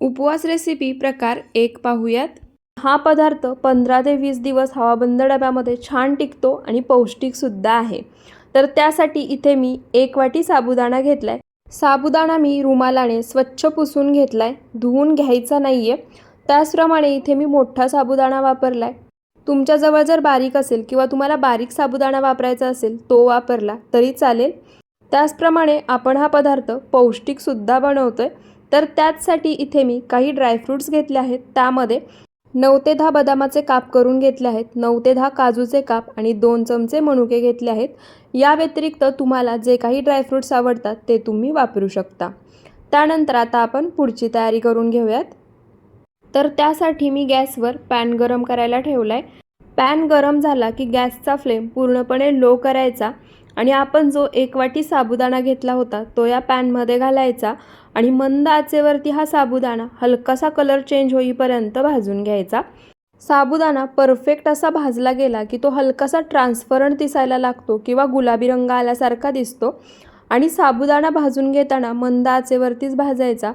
उपवास रेसिपी प्रकार एक पाहूयात. हा पदार्थ पंधरा ते वीस दिवस हवाबंद डब्यामध्ये छान टिकतो आणि पौष्टिकसुद्धा आहे. तर त्यासाठी इथे मी एक वाटी साबुदाणा घेतला आहे साबुदाणा मी रुमालाने स्वच्छ पुसून घेतला आहे धुवून घ्यायचा नाही आहे त्याचप्रमाणे इथे मी मोठा साबुदाणा वापरला आहे तुमच्याजवळ जर बारीक असेल किंवा तुम्हाला बारीक साबुदाणा वापरायचा असेल तो वापरला तरी चालेल. त्याचप्रमाणे आपण हा पदार्थ पौष्टिकसुद्धा बनवतो आहे तर त्याचसाठी इथे मी काही ड्रायफ्रूट्स घेतले आहेत. त्यामध्ये नऊ ते दहा बदामाचे काप करून घेतले आहेत. नऊ ते दहा काजूचे काप आणि दोन चमचे मनुके घेतले आहेत. या व्यतिरिक्त तुम्हाला जे काही ड्रायफ्रूट्स आवडतात ते तुम्ही वापरू शकता. त्यानंतर आता आपण पुढची तयारी करून घेऊयात. तर त्यासाठी मी गॅसवर पॅन गरम करायला ठेवला आहे पॅन गरम झाला की गॅसचा फ्लेम पूर्णपणे लो करायचा आणि आपण जो एक वाटी साबुदाणा घेतला होता तो या पॅनमध्ये घालायचा आणि मंद आचेवरती हा साबुदाणा हलकासा कलर चेंज होईपर्यंत भाजून घ्यायचा. साबुदाणा परफेक्ट असा भाजला गेला की तो हलकासा ट्रान्सपरंट दिसायला लागतो किंवा गुलाबी रंग आल्यासारखा दिसतो आणि साबुदाणा भाजून घेताना मंद आचेवरतीच भाजायचा.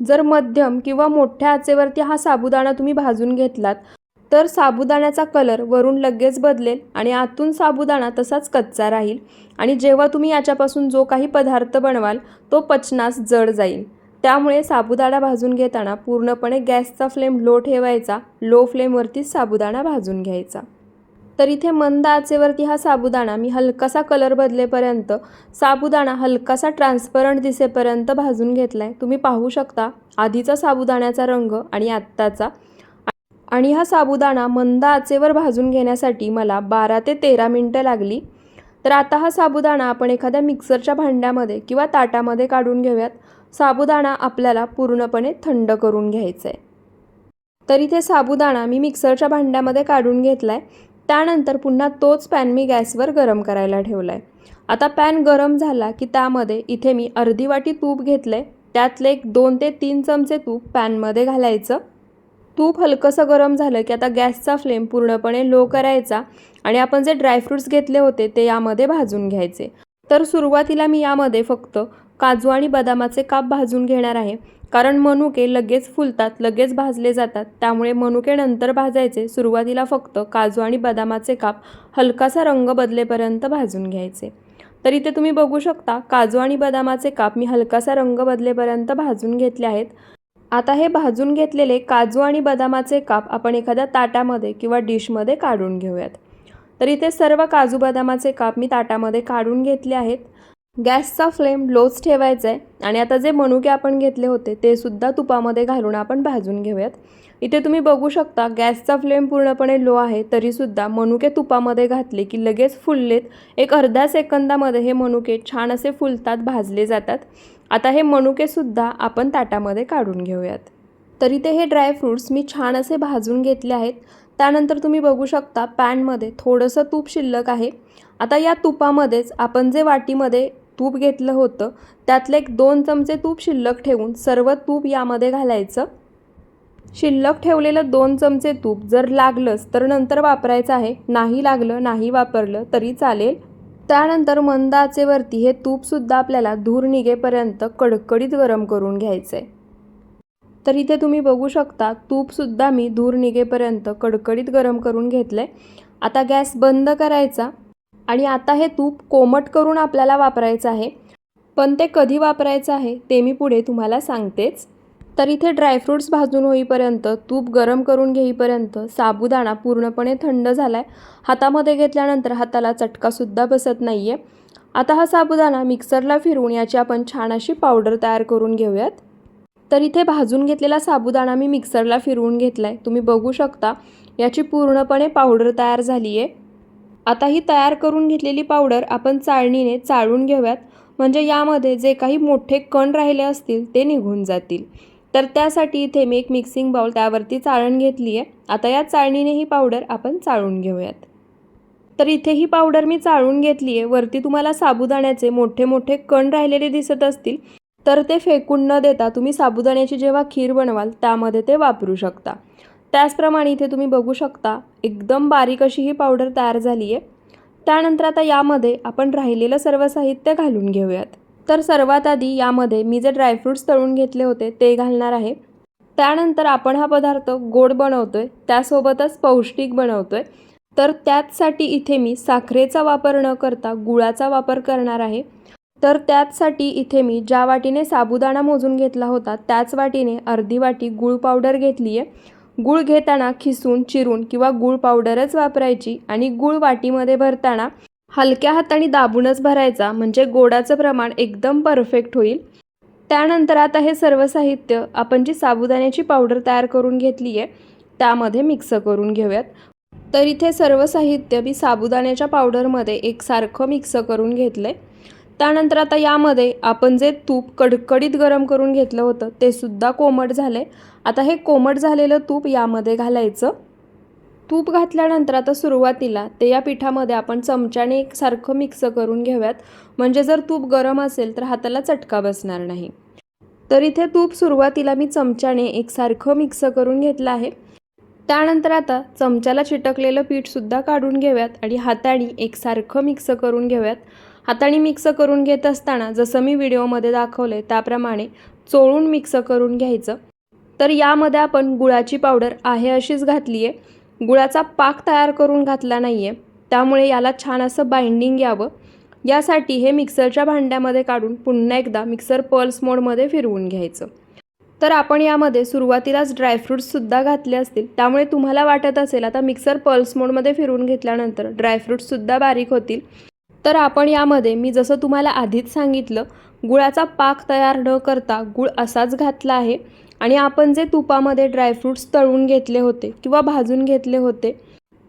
जर मध्यम किंवा मोठ्या आचेवरती हा साबुदाणा तुम्ही भाजून घेतलात तर साबुदाण्याचा कलर वरून लगेच बदलेल आणि आतून साबुदाणा तसाच कच्चा राहील. आणि जेव्हा तुम्ही याच्यापासून जो काही पदार्थ बनवाल तो पचनास जड जाईल. त्यामुळे साबुदाणा भाजून घेताना पूर्णपणे गॅसचा फ्लेम लो ठेवायचा लो फ्लेमवरतीच साबुदाणा भाजून घ्यायचा. तर इथे मंद आचेवरती हा साबुदाणा मी हलकासा कलर बदलेपर्यंत साबुदाणा हलकासा ट्रान्सपरंट दिसेपर्यंत भाजून घेतला आहे तुम्ही पाहू शकता आधीचा साबुदाण्याचा रंग आणि आत्ताचा. आणि हा साबुदाणा मंद आचेवर भाजून घेण्यासाठी मला बारा ते तेरा मिनटं लागली. तर आता हा साबुदाणा आपण एखाद्या मिक्सरच्या भांड्यामध्ये किंवा ताटामध्ये काढून घेऊयात. साबुदाणा आपल्याला पूर्णपणे थंड करून घ्यायचा आहे तर इथे साबुदाणा मी मिक्सरच्या भांड्यामध्ये काढून घेतला आहे त्यानंतर पुन्हा तोच पॅन मी गॅसवर गरम करायला ठेवला आहे आता पॅन गरम झाला की त्यामध्ये इथे मी अर्धी वाटी तूप घेतलं आहे त्यातले एक दोन ते तीन चमचे तूप पॅनमध्ये घालायचं. तूप हलकंसं गरम झालं की आता गॅसचा फ्लेम पूर्णपणे लो करायचा आणि आपण जे ड्रायफ्रूट्स घेतले होते ते यामध्ये भाजून घ्यायचे. तर सुरुवातीला मी यामध्ये फक्त काजू आणि बदामाचे काप भाजून घेणार आहे. कारण मनुके लगेच फुलतात लगेच भाजले जातात. त्यामुळे मनुके नंतर भाजायचे. सुरुवातीला फक्त काजू आणि बदामाचे काप हलकासा रंग बदलेपर्यंत भाजून घ्यायचे. तर इथे तुम्ही बघू शकता काजू आणि बदामाचे काप मी हलकासा रंग बदलेपर्यंत भाजून घेतले आहेत. आता हे भाजून घेतलेले काजू आणि बदामाचे काप आपण एखाद्या ताटामध्ये किंवा डिशमध्ये काढून घेऊयात. तर इथे सर्व काजू बदामाचे काप मी ताटामध्ये काढून घेतले आहेत. गॅसचा फ्लेम लोच ठेवायचा आहे आणि आता जे मनुके आपण घेतले होते ते सुद्धा तुपामध्ये घालून आपण भाजून घेऊयात. इथे तुम्ही बघू शकता गॅसचा फ्लेम पूर्णपणे लो आहे तरीसुद्धा मनुके तुपामध्ये घातले की लगेच फुललेत. एक अर्ध्या सेकंदामध्ये हे मनुके छान असे फुलतात भाजले जातात. आता हे मनुकेसुद्धा आपण ताटामध्ये काढून घेऊयात. तर इथे हे ड्रायफ्रूट्स मी छान असे भाजून घेतले आहेत. त्यानंतर तुम्ही बघू शकता पॅनमध्ये थोडंसं तूप शिल्लक आहे. आता या तुपामध्येच आपण जे वाटीमध्ये तूप घेतलं होतं त्यातले एक दोन चमचे तूप शिल्लक ठेवून सर्व तूप यामध्ये घालायचं. शिल्लक ठेवलेलं दोन चमचे तूप जर लागलंच तर नंतर वापरायचं आहे. नाही लागलं नाही वापरलं तरी चालेल. त्यानंतर मंद आचेवरती हे तूपसुद्धा आपल्याला धूर निघेपर्यंत कडकडीत गरम करून घ्यायचं. आहे तर इथे तुम्ही बघू शकता तूपसुद्धा मी धूर निघेपर्यंत कडकडीत गरम करून घेतलं. आहे आता गॅस बंद करायचा आणि आता हे तूप कोमट करून आपल्याला वापरायचं आहे. पण ते कधी वापरायचं आहे ते मी पुढे तुम्हाला सांगतेच. तर इथे ड्रायफ्रूट्स भाजून होईपर्यंत तूप गरम करून घेईपर्यंत साबुदाणा पूर्णपणे थंड झाला आहे हातामध्ये घेतल्यानंतर हाताला चटकासुद्धा बसत नाही आहे आता हा साबुदाणा मिक्सरला फिरवून याची आपण छान अशी पावडर तयार करून घेऊयात. तर इथे भाजून घेतलेला साबुदाणा मी मिक्सरला फिरवून घेतला आहे तुम्ही बघू शकता याची पूर्णपणे पावडर तयार झाली आहे आता ही तयार करून घेतलेली पावडर आपण चाळणीने चाळून घेऊयात. म्हणजे यामध्ये जे काही मोठे कण राहिले असतील ते निघून जातील. तर त्यासाठी इथे मी एक मिक्सिंग बाउल त्यावरती चाळण घेतली आहे आता या चाळणीने ही पावडर आपण चाळून घेऊयात. तर इथे ही पावडर मी चाळून घेतली आहे वरती तुम्हाला साबुदाण्याचे मोठे मोठे कण राहिलेले दिसत असतील तर ते फेकून न देता तुम्ही साबुदाण्याची जेव्हा खीर बनवाल त्यामध्ये ते वापरू शकता. त्याचप्रमाणे इथे तुम्ही बघू शकता एकदम बारीक अशी ही पावडर तयार झाली आहे त्यानंतर आता यामध्ये आपण राहिलेलं सर्व साहित्य घालून घेऊयात. तर सर्वात आधी यामध्ये मी जे ड्रायफ्रूट्स तळून घेतले होते ते घालणार आहे. त्यानंतर आपण हा पदार्थ गोड बनवतो आहे त्यासोबतच पौष्टिक बनवतो आहे तर त्याचसाठी इथे मी साखरेचा वापर न करता गुळाचा वापर करणार आहे. तर त्याचसाठी इथे मी ज्या वाटीने साबुदाणा मोजून घेतला होता त्याच वाटीने अर्धी वाटी गूळ पावडर घेतली आहे गूळ घेताना खिसून चिरून किंवा गूळ पावडरच वापरायची आणि गूळ वाटीमध्ये भरताना हलक्या हाताने दाबूनच भरायचा म्हणजे गोडाचं प्रमाण एकदम परफेक्ट होईल. त्यानंतर आता हे सर्व साहित्य आपण जी साबुदाण्याची पावडर तयार करून घेतली आहे त्यामध्ये मिक्स करून घेऊयात. तर इथे सर्व साहित्य मी साबुदाण्याच्या पावडरमध्ये एकसारखं मिक्स करून घेतलं आहे त्यानंतर आता यामध्ये आपण जे तूप कडकडीत गरम करून घेतलं होतं ते सुद्धा कोमट झालं आहे आता हे कोमट झालेलं तूप यामध्ये घालायचं. तूप घातल्यानंतर आता सुरुवातीला ते या पिठामध्ये आपण चमच्याने एकसारखं मिक्स करून घेऊयात म्हणजे जर तूप गरम असेल तर हाताला चटका बसणार नाही. तर इथे तूप सुरुवातीला मी चमच्याने एकसारखं मिक्स करून घेतलं आहे. त्यानंतर आता चमच्याला चिटकलेलं पीठसुद्धा काढून घेऊयात आणि हाताने एकसारखं मिक्स करून घेऊयात. हाताने मिक्स करून घेत असताना जसं मी व्हिडिओमध्ये दाखवलं आहे त्याप्रमाणे चोळून मिक्स करून घ्यायचं. तर यामध्ये आपण गुळाची पावडर आहे अशीच घातली आहे गुळाचा पाक तयार करून घातला नाही आहे त्यामुळे याला छान असं बाइंडिंग यावं. यासाठी हे मिक्सरच्या भांड्यामध्ये काढून पुन्हा एकदा मिक्सर पल्स मोडमध्ये फिरवून घ्यायचं. तर आपण यामध्ये सुरुवातीलाच ड्रायफ्रूट्ससुद्धा घातले असतील. त्यामुळे तुम्हाला वाटत असेल आता मिक्सर पल्स मोडमध्ये फिरवून घेतल्यानंतर ड्रायफ्रूट्ससुद्धा बारीक होतील. तर आपण यामध्ये मी जसं तुम्हाला आधीच सांगितलं गुळाचा पाक तयार न करता गुळ असाच घातला आहे. आणि आपण जे तुपामध्ये ड्रायफ्रूट्स तळून घेतले होते किंवा भाजून घेतले होते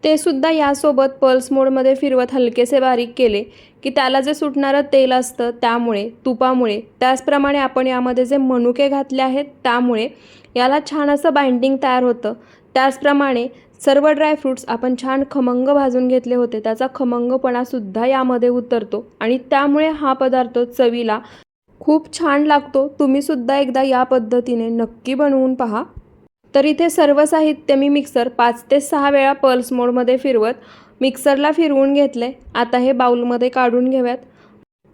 ते सुद्धा यासोबत पल्स मोडमध्ये फिरवत हलकेसे बारीक केले की त्याला जे सुटणारं तेल असतं त्यामुळे तुपामुळे त्याचप्रमाणे आपण यामध्ये जे मनुके घातले आहेत त्यामुळे याला छान असं बाइंडिंग तयार होतं. त्याचप्रमाणे सर्व ड्रायफ्रूट्स आपण छान खमंग भाजून घेतले होते त्याचा खमंगपणासुद्धा यामध्ये उतरतो आणि त्यामुळे हा पदार्थ चवीला खूप छान लागतो. तुम्हीसुद्धा एकदा या पद्धतीने नक्की बनवून पहा. तर इथे सर्व साहित्य मी मिक्सर पाच ते सहा वेळा पल्स मोडमध्ये फिरवत मिक्सरला फिरवून घेतले. आता हे बाऊलमध्ये काढून घेऊयात.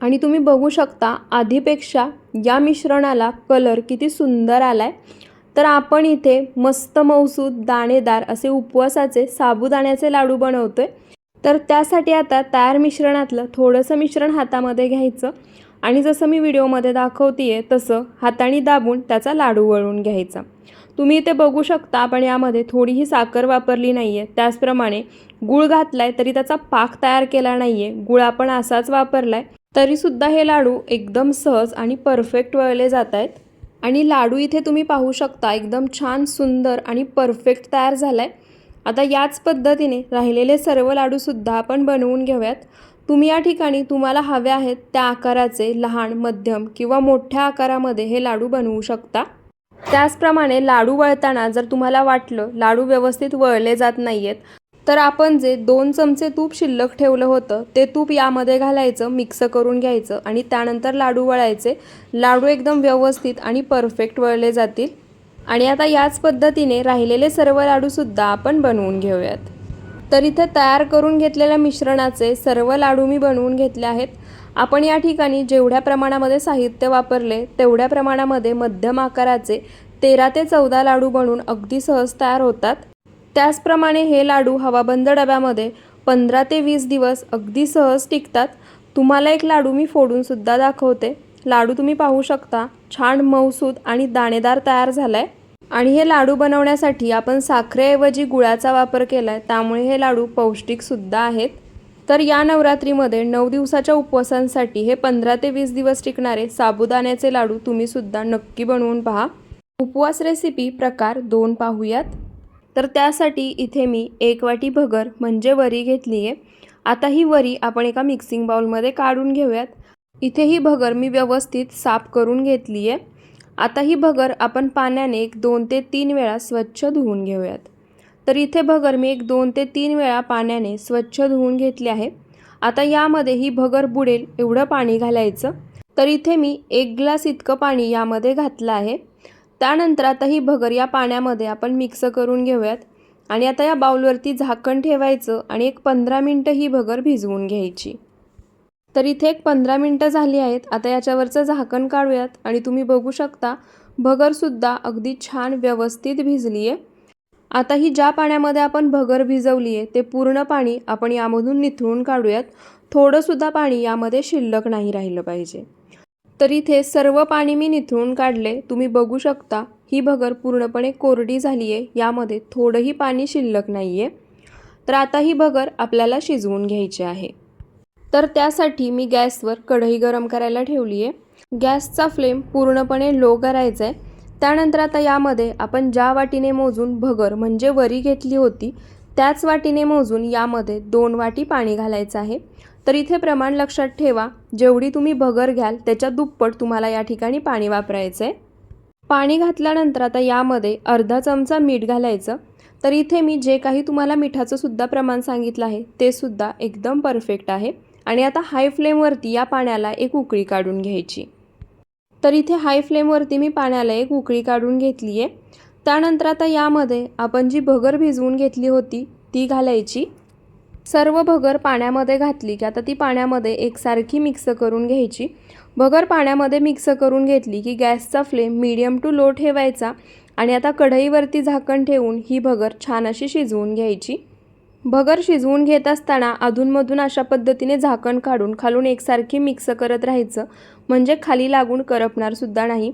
आणि तुम्ही बघू शकता आधीपेक्षा या मिश्रणाला कलर किती सुंदर आला आहे तर आपण इथे मस्त मौसूद दाणेदार असे उपवासाचे साबुदाण्याचे लाडू बनवतोय. तर त्यासाठी आता तयार मिश्रणातलं थोडंसं मिश्रण हातामध्ये घ्यायचं. आणि जसं मी व्हिडिओमध्ये दाखवते आहे तसं हाताने दाबून त्याचा लाडू वळून घ्यायचा. तुम्ही इथे बघू शकता आपण यामध्ये थोडीही साखर वापरली नाही आहे त्याचप्रमाणे गूळ घातला आहे तरी त्याचा पाक तयार केला नाही आहे गुळ आपण असाच वापरला आहे तरीसुद्धा हे लाडू एकदम सहज आणि परफेक्ट वळले जात आहेत आणि लाडू इथे तुम्ही पाहू शकता एकदम छान सुंदर आणि परफेक्ट तयार झाला आहे आता याच पद्धतीने राहिलेले सर्व लाडूसुद्धा आपण बनवून घेऊयात. तुम्ही या ठिकाणी तुम्हाला हवे आहेत त्या आकाराचे लहान मध्यम किंवा मोठ्या आकारामध्ये हे लाडू बनवू शकता. त्याचप्रमाणे लाडू वळताना जर तुम्हाला वाटलं लाडू व्यवस्थित वळले जात नाही आहेत तर आपण जे दोन चमचे तूप शिल्लक ठेवलं होतं ते तूप यामध्ये घालायचं मिक्स करून घ्यायचं आणि त्यानंतर लाडू वळायचे. लाडू एकदम व्यवस्थित आणि परफेक्ट वळले जातील. आणि आता याच पद्धतीने राहिलेले सर्व लाडूसुद्धा आपण बनवून घेऊयात. तर इथं तयार करून घेतलेल्या मिश्रणाचे सर्व लाडू मी बनवून घेतले आहेत. आपण या ठिकाणी जेवढ्या प्रमाणामध्ये साहित्य वापरले तेवढ्या प्रमाणामध्ये मध्यम आकाराचे तेरा ते चौदा लाडू बनवून अगदी सहज तयार होतात. त्याचप्रमाणे हे लाडू हवाबंद डब्यामध्ये पंधरा ते वीस दिवस अगदी सहज टिकतात. तुम्हाला एक लाडू मी फोडूनसुद्धा दाखवते. लाडू तुम्ही पाहू शकता छान मऊसूद आणि दाणेदार तयार झाला आहे आणि हे लाडू बनवण्यासाठी आपण साखरेऐवजी गुळाचा वापर केला आहे त्यामुळे हे लाडू पौष्टिकसुद्धा आहेत. तर या नवरात्रीमध्ये नऊ दिवसाच्या उपवासांसाठी हे पंधरा ते वीस दिवस टिकणारे साबुदाण्याचे लाडू तुम्हीसुद्धा नक्की बनवून पहा. उपवास रेसिपी प्रकार दोन पाहूयात. तर त्यासाठी इथे मी एक वाटी भगर म्हणजे वरी घेतली आहे आता ही वरी आपण एका मिक्सिंग बाउलमध्ये काढून घेऊयात. इथे ही भगर मी व्यवस्थित साफ करून घेतली आहे आता ही भगर आपण पाण्याने एक दोन ते तीन वेळा स्वच्छ धुवून घेऊयात. तर इथे भगर मी एक दोन ते तीन वेळा पाण्याने स्वच्छ धुवून घेतले आहे. आता यामध्ये ही भगर बुडेल एवढं पाणी घालायचं. तर इथे मी एक ग्लास इतकं पाणी यामध्ये घातलं आहे. त्यानंतर आता ही भगर या पाण्यामध्ये आपण मिक्स करून घेऊयात. आणि आता या बाउलवरती झाकण ठेवायचं आणि एक पंधरा मिनटं ही भगर भिजवून घ्यायची. तर इथे एक पंधरा मिनटं झाली आहेत. आता याच्यावरचं झाकण काढूयात आणि तुम्ही बघू शकता भगरसुद्धा अगदी छान व्यवस्थित भिजली आहे आता ही ज्या पाण्यामध्ये आपण भगर भिजवली आहे ते पूर्ण पाणी आपण यामधून निथळून काढूयात. थोडंसुद्धा पाणी यामध्ये शिल्लक नाही राहिलं पाहिजे. तर इथे सर्व पाणी मी निथळून काढले. तुम्ही बघू शकता ही भगर पूर्णपणे कोरडी झाली आहे यामध्ये थोडंही पाणी शिल्लक नाही आहे तर आता ही भगर आपल्याला शिजवून घ्यायची आहे. तर त्यासाठी मी गॅसवर कढई गरम करायला ठेवली आहे गॅसचा फ्लेम पूर्णपणे लो करायचा आहे त्यानंतर आता यामध्ये आपण ज्या वाटीने मोजून भगर म्हणजे वरी घेतली होती त्याच वाटीने मोजून यामध्ये दोन वाटी पाणी घालायचं आहे. तर इथे प्रमाण लक्षात ठेवा जेवढी तुम्ही भगर घ्याल त्याच्या दुप्पट तुम्हाला या ठिकाणी पाणी वापरायचं आहे पाणी घातल्यानंतर आता यामध्ये अर्धा चमचा मीठ घालायचं. तर इथे मी जे काही तुम्हाला मिठाचं सुद्धा प्रमाण सांगितलं आहे ते सुद्धा एकदम परफेक्ट आहे. आणि आता हाय फ्लेमवरती या पाण्याला एक उकळी काढून घ्यायची. तर इथे हाय फ्लेमवरती मी पाण्याला एक उकळी काढून घेतली आहे त्यानंतर आता यामध्ये आपण जी भगर भिजवून घेतली होती ती घालायची. सर्व भगर पाण्यामध्ये घातली की आता ती पाण्यामध्ये एकसारखी मिक्स करून घ्यायची. भगर पाण्यामध्ये मिक्स करून घेतली की गॅसचा फ्लेम मीडियम टू लो ठेवायचा आणि आता कढईवरती झाकण ठेवून ही भगर छान अशी शिजवून घ्यायची. भगर शिजवून घेत असताना अधूनमधून अशा पद्धतीने झाकण काढून खालून एकसारखी मिक्स करत राहायचं. म्हणजे खाली लागून करपणार सुद्धा नाही.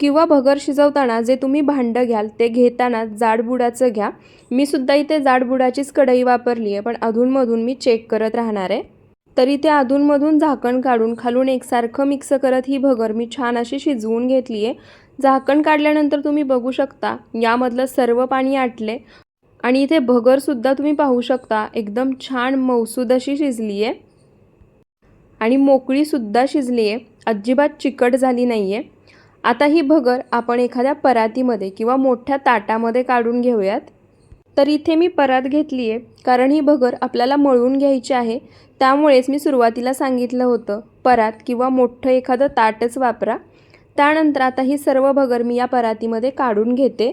किंवा भगर शिजवताना जे तुम्ही भांडं घ्याल ते घेताना जाडबुडाचं घ्या. मी सुद्धा इथे जाडबुडाचीच कढई वापरली आहे पण अधूनमधून मी चेक करत राहणार. आहे तरी ते अधूनमधून झाकण काढून खालून एकसारखं मिक्स करत ही भगर मी छान अशी शिजवून घेतली आहे झाकण काढल्यानंतर तुम्ही बघू शकता यामधलं सर्व पाणी आटले. आणि इथे भगरसुद्धा तुम्ही पाहू शकता. एकदम छान मौसूद अशी शिजली आहे आणि मोकळीसुद्धा शिजली आहे अजिबात चिकट झाली नाही आहे आता ही भगर आपण एखाद्या परातीमध्ये किंवा मोठ्या ताटामध्ये काढून घेऊयात. तर इथे मी परात घेतली आहे कारण ही भगर आपल्याला मळून घ्यायची आहे. त्यामुळेच मी सुरुवातीला सांगितलं होतं परात किंवा मोठं एखादं ताटच वापरा. त्यानंतर आता ही सर्व भगर मी या परातीमध्ये काढून घेते.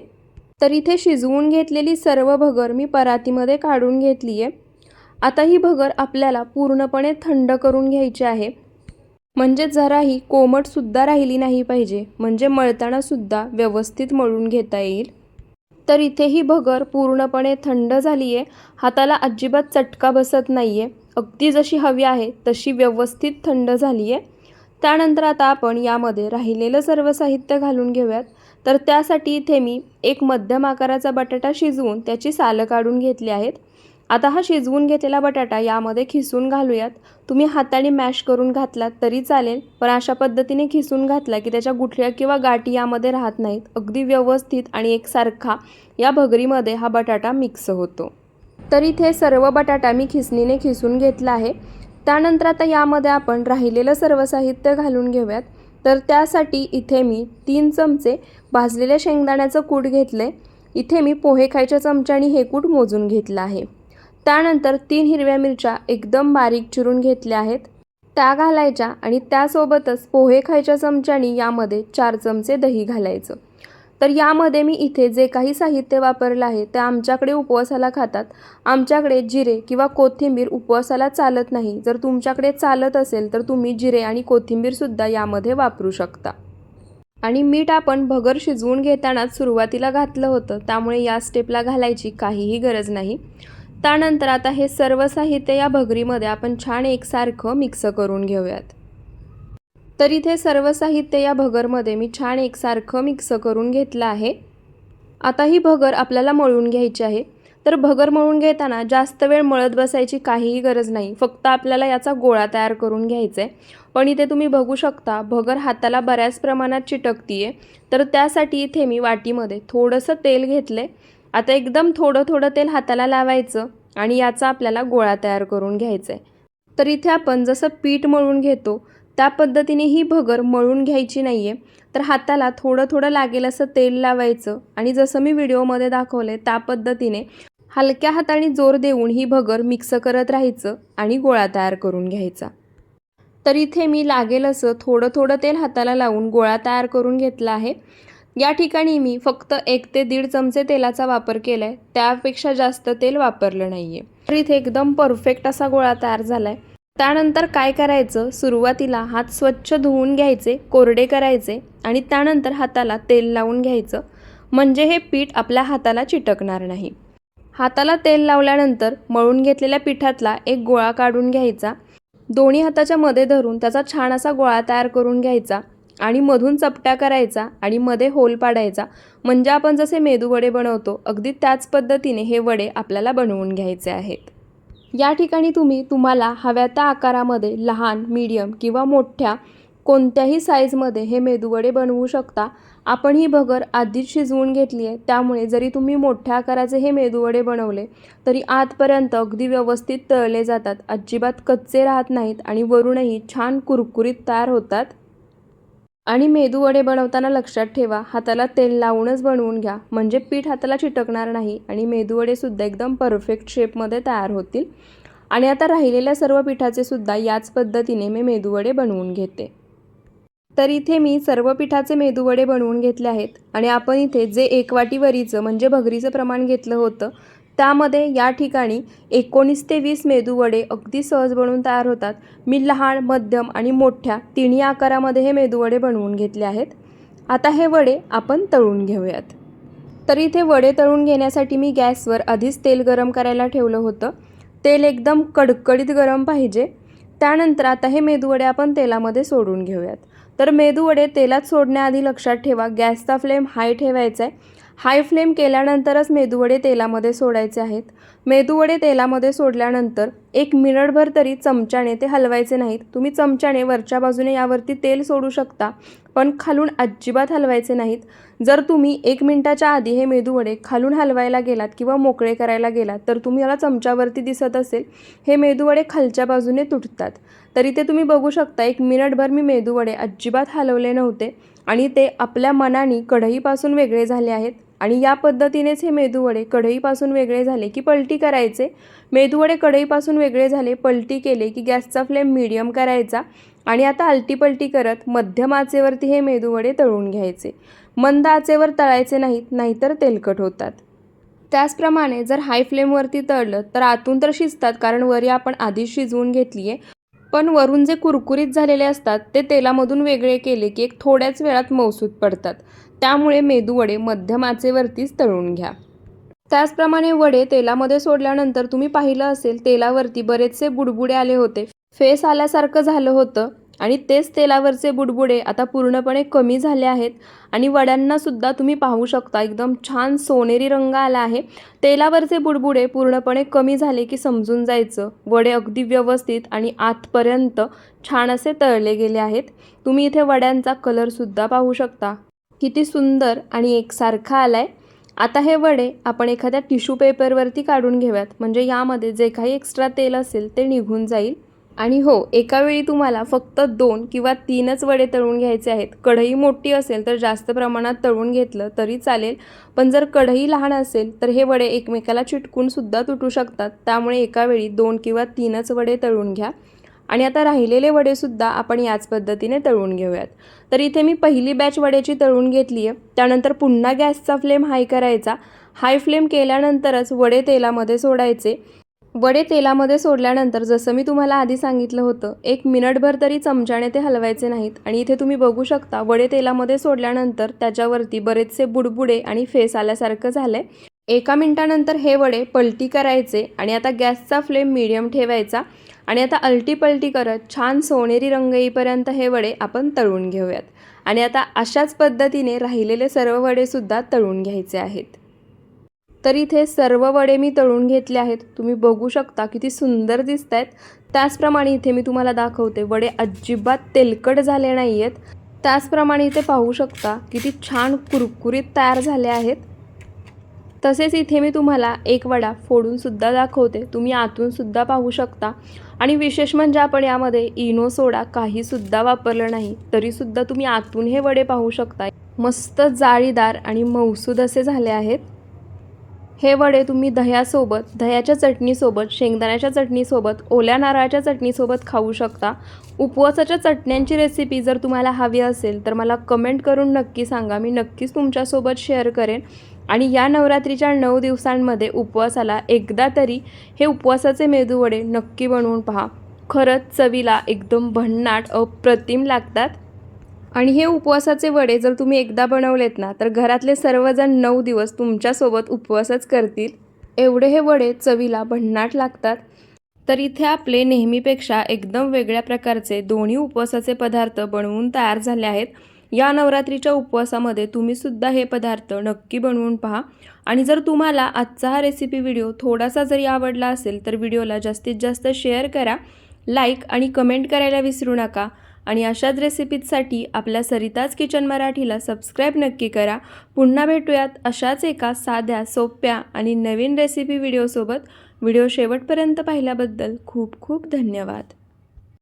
तर इथे शिजवून घेतलेली सर्व भगर मी परातीमध्ये काढून घेतली आहे आता ही भगर आपल्याला पूर्णपणे थंड करून घ्यायची आहे. म्हणजे जराही कोमटसुद्धा राहिली नाही पाहिजे. म्हणजे मळतानासुद्धा व्यवस्थित मळून घेता येईल. तर इथे ही भगर पूर्णपणे थंड झाली आहे हाताला अजिबात चटका बसत नाही आहे अगदी जशी हवी आहे तशी व्यवस्थित थंड झाली आहे त्यानंतर आता आपण यामध्ये राहिलेलं सर्व साहित्य घालून घेऊयात. तर त्यासाठी इथे मी एक मध्यम आकाराचा बटाटा शिजवून त्याची सालं काढून घेतली आहेत. आता हा शिजवून घेतलेला बटाटा यामध्ये खिसून घालूयात. तुम्ही हाताने मॅश करून घातलात तरी चालेल पण अशा पद्धतीने खिसून घातला की त्याच्या गुठळ्या किंवा गाठी यामध्ये राहत नाहीत. अगदी व्यवस्थित आणि एकसारखा या भगरीमध्ये हा बटाटा मिक्स होतो. तर इथे सर्व बटाटा मी खिसणीने खिसून घेतला आहे. त्यानंतर आता यामध्ये आपण राहिलेलं सर्व साहित्य घालून घेऊयात. तर त्यासाठी इथे मी तीन चमचे भाजलेल्या शेंगदाण्याचं कूट घेतलं आहे इथे मी पोहे खायच्या चमच्याने हे कूट मोजून घेतलं आहे. त्यानंतर तीन हिरव्या मिरच्या एकदम बारीक चिरून घेतल्या आहेत. त्या घालायच्या आणि त्यासोबतच पोहे खायच्या चमच्याने यामध्ये चार चमचे दही घालायचं. तर यामध्ये मी इथे जे काही साहित्य वापरलं आहे ते आमच्याकडे उपवासाला खातात. आमच्याकडे जिरे किंवा कोथिंबीर उपवासाला चालत नाही. जर तुमच्याकडे चालत असेल तर तुम्ही जिरे आणि कोथिंबीरसुद्धा यामध्ये वापरू शकता. आणि मीठ आपण भगर शिजवून घेतानाच सुरुवातीला घातलं होतं त्यामुळे या स्टेपला घालायची काहीही गरज नाही. त्यानंतर आता हे सर्व साहित्य या भगरीमध्ये आपण छान एकसारखं मिक्स करून घेऊयात. तर इथे सर्व साहित्य या भगरमध्ये मी छान एकसारखं मिक्स करून घेतलं आहे. आता ही भगर आपल्याला मळून घ्यायची आहे. तर भगर मळून घेताना जास्त वेळ मळत बसायची काहीही गरज नाही. फक्त आपल्याला याचा गोळा तयार करून घ्यायचा आहे. पण इथे तुम्ही बघू शकता भगर हाताला बऱ्याच प्रमाणात चिटकती आहे तर त्यासाठी इथे मी वाटीमध्ये थोडंसं तेल घेतलं आहे आता एकदम थोडं थोडं तेल हाताला लावायचं आणि याचा आपल्याला गोळा तयार करून घ्यायचा आहे तर इथे आपण जसं पीठ मळून घेतो त्या पद्धतीने ही भगर मळून घ्यायची नाही आहे तर हाताला थोडं थोडं लागेल असं तेल लावायचं आणि जसं मी व्हिडिओमध्ये दाखवलं आहे त्या पद्धतीने हलक्या हाताने जोर देऊन ही भगर मिक्स करत राहायचं आणि गोळा तयार करून घ्यायचा. तर इथे मी लागेल असं थोडं थोडं तेल हाताला लावून गोळा तयार करून घेतला आहे. या ठिकाणी मी फक्त एक ते दीड चमचे तेलाचा वापर केला आहे त्यापेक्षा जास्त तेल वापरलं नाही आहे तर इथे एकदम परफेक्ट असा गोळा तयार झाला आहे त्यानंतर काय करायचं? सुरुवातीला हात स्वच्छ धुवून घ्यायचे कोरडे करायचे आणि त्यानंतर हाताला तेल लावून घ्यायचं. म्हणजे हे पीठ आपल्या हाताला चिटकणार नाही. हाताला तेल लावल्यानंतर मळून घेतलेल्या पिठातला एक गोळा काढून घ्यायचा. दोन्ही हाताच्या मध्ये धरून त्याचा छान असा गोळा तयार करून घ्यायचा आणि मधून चपट्या करायचा आणि मध्ये होल पाडायचा. म्हणजे आपण जसे मेदू वडे बनवतो अगदी त्याच पद्धतीने हे वडे आपल्याला बनवून घ्यायचे आहेत. या ठिकाणी तुम्ही तुम्हाला हव्या त्या आकारामध्ये लहान मीडियम किंवा मोठ्या कोणत्याही साईजमध्ये हे मेदूवडे बनवू शकता. आपण ही भगर आधीच शिजवून घेतली आहे त्यामुळे जरी तुम्ही मोठ्या आकाराचे हे मेदूवडे बनवले तरी आतपर्यंत अगदी व्यवस्थित तळले जातात. अजिबात कच्चे राहत नाहीत आणि वरूनही छान कुरकुरीत तयार होतात. आणि मेदूवडे बनवताना लक्षात ठेवा हाताला तेल लावूनच बनवून घ्या. म्हणजे पीठ हाताला चिटकणार नाही आणि मेदूवडेसुद्धा एकदम परफेक्ट शेपमध्ये तयार होतील. आणि आता राहिलेल्या सर्व पिठाचे सुद्धा याच पद्धतीने मी मेदूवडे बनवून घेते. तर इथे मी सर्व पिठाचे मेदूवडे बनवून घेतले आहेत. आणि आपण इथे जे एक वाटी वरीचं म्हणजे भगरीचं प्रमाण घेतलं होतं त्यामध्ये या ठिकाणी एकोणीस ते वीस मेदूवडे अगदी सहज बनवून तयार होतात. मी लहान मध्यम आणि मोठ्या तिन्ही आकारामध्ये हे मेदूवडे बनवून घेतले आहेत. आता हे वडे आपण तळून घेऊयात. तर इथे वडे तळून घेण्यासाठी मी गॅसवर आधीच तेल गरम करायला ठेवलं होतं. तेल एकदम कडकडीत गरम पाहिजे. त्यानंतर आता हे मेदूवडे आपण तेलामध्ये सोडून घेऊयात. तर मेदूवडे तेलात सोडण्याआधी लक्षात ठेवा गॅसचा फ्लेम हाय ठेवायचा आहे. हाय फ्लेम केल्यानंतरच मेदूवडे तेलामध्ये सोडायचे आहेत. मेदूवडे तेलामध्ये सोडल्यानंतर एक मिनिटभर तरी चमच्याने ते हलवायचे नाहीत. तुम्ही चमच्याने वरच्या बाजूने यावरती तेल सोडू शकता पण खालून अजिबात हलवायचे नाहीत. जर तुम्ही एक मिनटाच्या आधी हे मेदूवडे खालून हलवायला गेलात किंवा मोकळे करायला गेलात तर तुम्ही याला चमच्यावरती दिसत असेल. हे मेदूवडे खालच्या बाजूने तुटतात. तरी ते तुम्ही बघू शकता एक मिनिटभर मी मेदूवडे अजिबात हलवले नव्हते आणि ते आपल्या मनाने कढईपासून वेगळे झाले आहेत. आणि या पद्धतीनेच हे मेदूवडे कढईपासून वेगळे झाले की पलटी करायचे. मेदूवडे कढईपासून वेगळे झाले पलटी केले की गॅसचा फ्लेम मीडियम करायचा आणि आता आलटीपलटी करत मध्यम आचेवरती हे मेदूवडे तळून घ्यायचे. मंद आचेवर तळायचे नाहीत नाहीतर तेलकट होतात. त्याचप्रमाणे जर हाय फ्लेमवरती तळलं तर आतून तर शिजतात कारण वरी आपण आधीच शिजवून घेतली आहे पण वरून जे कुरकुरीत झालेले असतात ते तेलामधून वेगळे केले की एक थोड्याच वेळात मौसूद पडतात. त्यामुळे मेदूवडे मध्यम आचेवरतीच तळून घ्या. त्याचप्रमाणे वडे तेलामध्ये सोडल्यानंतर तुम्ही पाहिलं असेल तेलावरती बरेचसे बुडबुडे आले होते. फेस आल्यासारखं झालं होतं आणि तेच तेलावरचे बुडबुडे आता पूर्णपणे कमी झाले आहेत आणि वड्यांनासुद्धा तुम्ही पाहू शकता एकदम छान सोनेरी रंग आला आहे. तेलावरचे बुडबुडे पूर्णपणे कमी झाले की समजून जायचं. वडे अगदी व्यवस्थित आणि आतपर्यंत छान असे तळले गेले आहेत. तुम्ही इथे वड्यांचा कलरसुद्धा पाहू शकता. किती सुंदर आणि एकसारखा आला आहे आता हे वडे आपण एखाद्या टिश्यू पेपरवरती काढून घेऊयात. म्हणजे यामध्ये जे काही एक्स्ट्रा तेल असेल ते निघून जाईल. आणि हो एकावेळी तुम्हाला फक्त दोन किंवा तीनच वडे तळून घ्यायचे आहेत. कढई मोठी असेल तर जास्त प्रमाणात तळून घेतलं तरी चालेल. पण जर कढई लहान असेल तर हे वडे एकमेकाला चिटकून सुद्धा तुटू शकतात. त्यामुळे एका वेळी दोन किंवा तीनच वडे तळून घ्या. आणि आता राहिलेले वडेसुद्धा आपण याच पद्धतीने तळून घेऊयात. तर इथे मी पहिली बॅच वड्याची तळून घेतली आहे. त्यानंतर पुन्हा गॅसचा फ्लेम हाय करायचा. हाय फ्लेम केल्यानंतरच वडे तेलामध्ये सोडायचे. वडे तेलामध्ये सोडल्यानंतर जसं मी तुम्हाला आधी सांगितलं होतं एक मिनिटभर तरी चमच्याने ते हलवायचे नाहीत. आणि इथे तुम्ही बघू शकता वडे तेलामध्ये सोडल्यानंतर त्याच्यावरती बरेचसे बुडबुडे आणि फेस आल्यासारखं झालं आहे एका मिनटानंतर हे वडे पलटी करायचे आणि आता गॅसचा फ्लेम मिडियम ठेवायचा. आणि आता अलटीपलटी करत छान सोनेरी रंग येईपर्यंत हे वडे आपण तळून घेऊयात. आणि आता अशाच पद्धतीने राहिलेले सर्व वडेसुद्धा तळून घ्यायचे आहेत. तर इथे सर्व वडे मी तळून घेतले आहेत. तुम्ही बघू शकता किती सुंदर दिसत आहेत त्याचप्रमाणे इथे मी तुम्हाला दाखवते वडे अजिबात तेलकट झाले नाही आहेत त्याचप्रमाणे इथे पाहू शकता किती छान कुरकुरीत तयार झाले आहेत. तसेच इथे मी तुम्हाला एक वडा फोडून सुद्धा दाखवते. तुम्ही आतूनसुद्धा पाहू शकता. आणि विशेष म्हणजे आपण यामध्ये इनो सोडा काहीसुद्धा वापरलं नाही तरीसुद्धा तुम्ही आतून हे वडे पाहू शकता. मस्त जाळीदार आणि मौसूद असे झाले आहेत. हे वडे तुम्ही दह्यासोबत दह्याच्या चटणीसोबत शेंगदाण्याच्या चटणीसोबत ओल्या नारळाच्या चटणीसोबत खाऊ शकता. उपवासाच्या चटण्यांची रेसिपी जर तुम्हाला हवी असेल तर मला कमेंट करून नक्की सांगा. मी नक्कीच तुमच्यासोबत शेअर करेन. आणि या नवरात्रीच्या नऊ दिवसांमध्ये उपवासाला एकदा तरी हे उपवासाचे मेदूवडे नक्की बनवून पहा. खरंच चवीला एकदम भन्नाट अप्रतिम लागतात. आणि हे उपवासाचे वडे जर तुम्ही एकदा बनवलेत ना तर घरातले सर्वजण नऊ दिवस तुमच्यासोबत उपवासच करतील. एवढे हे वडे चवीला भन्नाट लागतात. तर इथे आपले नेहमीपेक्षा एकदम वेगळ्या प्रकारचे दोन्ही उपवासाचे पदार्थ बनवून तयार झाले आहेत. या नवरात्रीच्या उपवासामध्ये तुम्हीसुद्धा हे पदार्थ नक्की बनवून पहा. आणि जर तुम्हाला आजचा हा रेसिपी व्हिडिओ थोडासा जरी आवडला असेल तर व्हिडिओला जास्तीत जास्त शेअर करा लाईक आणि कमेंट करायला विसरू नका. आणि अशाच रेसिपीजसाठी आपल्या सरिताज किचन मराठीला सबस्क्राईब नक्की करा. पुन्हा भेटूयात अशाच एका साध्या सोप्या आणि नवीन रेसिपी व्हिडिओसोबत व्हिडिओ शेवटपर्यंत पाहिल्याबद्दल खूप खूप धन्यवाद.